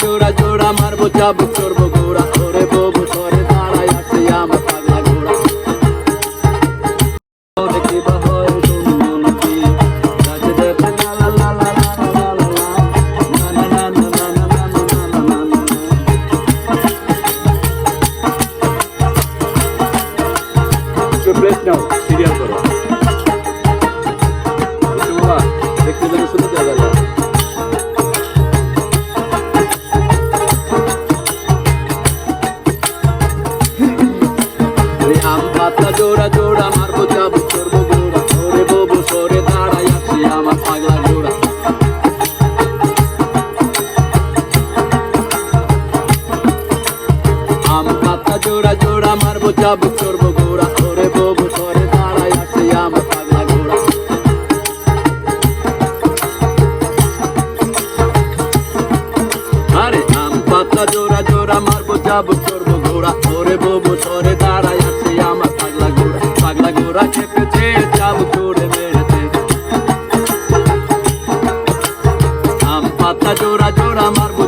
জোড়া জোড়া মারবো চাবুক করব গোড়া ওরে বউ ধরে দাঁড়ায় আছে আমার পাগলা ঘোড়া Serial করো দেখতে যেন পাতা জোড়া জোড়া, মারবো যাব চড়বো গোড়া ওরে ববু, সরে দাঁড়াই আছে আমার পাগলা ঘোড়া আম পাতা জোড়া জোড়া, মারবো যাব চড়বো গোড়া ওরে ববু, সরে দাঁড়াই আছে আমার পাগলা ঘোড়া আরে আম পাতা জোড়া জোড়া, মারবো যাব চড়বো ঘোড়া ওরে ববু, সরে দাঁড়াই মাথা জোড়া জোড়া মারবো